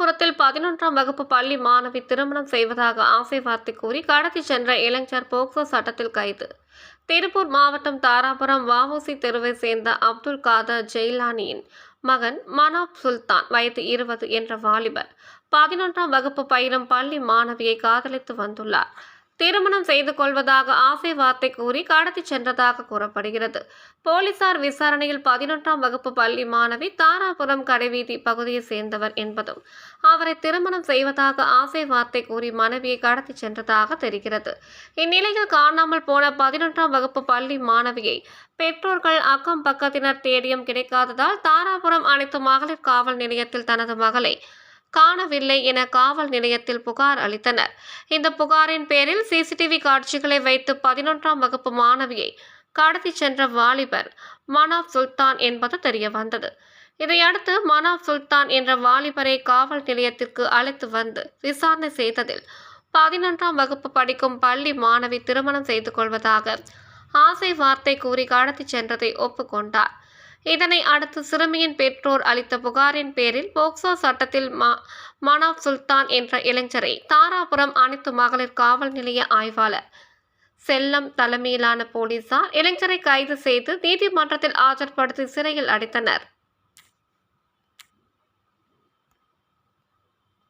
பதினொன்றாம் வகுப்பு பள்ளி மாணவி திருமணம் செய்வதாக ஆசை வார்த்தை கூறி கடத்தி சென்ற இளைஞர் போக்சோ சட்டத்தில் கைது. திருப்பூர் மாவட்டம் தாராபுரம் வஉசி தெருவை சேர்ந்த அப்துல் காதர் ஜெயிலானியின் மகன் மனாப் சுல்தான் வயது இருபது என்ற வாலிபர். பதினொன்றாம் வகுப்பு பயிலும் பள்ளி மாணவியை காதலித்து வந்துள்ளார். திருமணம் செய்து கொள்வதாக ஆசை வார்த்தை கூறி கடத்தி சென்றதாக கூறப்படுகிறது. போலீசார் விசாரணையில் பதினொன்றாம் வகுப்பு பள்ளி மாணவி தாராபுரம் கடைவீதி பகுதியை சேர்ந்தவர் என்பதும் அவரை திருமணம் செய்வதாக ஆசை வார்த்தை கூறி மனைவியை கடத்தி சென்றதாக தெரிகிறது. இந்நிலையில் காணாமல் போன பதினொன்றாம் வகுப்பு பள்ளி மாணவியை பெற்றோர்கள் அக்கம் பக்கத்தினர் தேடியும் கிடைக்காததால் தாராபுரம் அனைத்து மகளிர் காவல் நிலையத்தில் தனது மகளை காணவில்லை என காவல் நிலையத்தில் புகார் அளித்தனர். இந்த புகாரின் பேரில் சிசிடிவி காட்சிகளை வைத்து பதினொன்றாம் வகுப்பு மாணவியை கடத்தி சென்ற வாலிபர் மனாப் சுல்தான் என்பது தெரிய வந்தது இதையடுத்து மனாப் சுல்தான் என்ற வாலிபரை காவல் நிலையத்திற்கு அழைத்து வந்து விசாரணை செய்ததில் பதினொன்றாம் வகுப்பு படிக்கும் பள்ளி மாணவி திருமணம் செய்து கொள்வதாக ஆசை வார்த்தை கூறி கடத்தி சென்றதை ஒப்புக்கொண்டார். இதனை அடுத்து சிறுமியின் பெற்றோர் அளித்த புகாரின் பேரில் போக்சோ சட்டத்தில் மா மனாப் சுல்தான் என்ற இளைஞரை தாராபுரம் அனைத்து மகளிர் காவல் நிலைய ஆய்வாளர் செல்லம் தலைமையிலான போலீசார் இளைஞரை கைது செய்து நீதிமன்றத்தில் ஆஜர்படுத்தி சிறையில் அடைத்தனர்.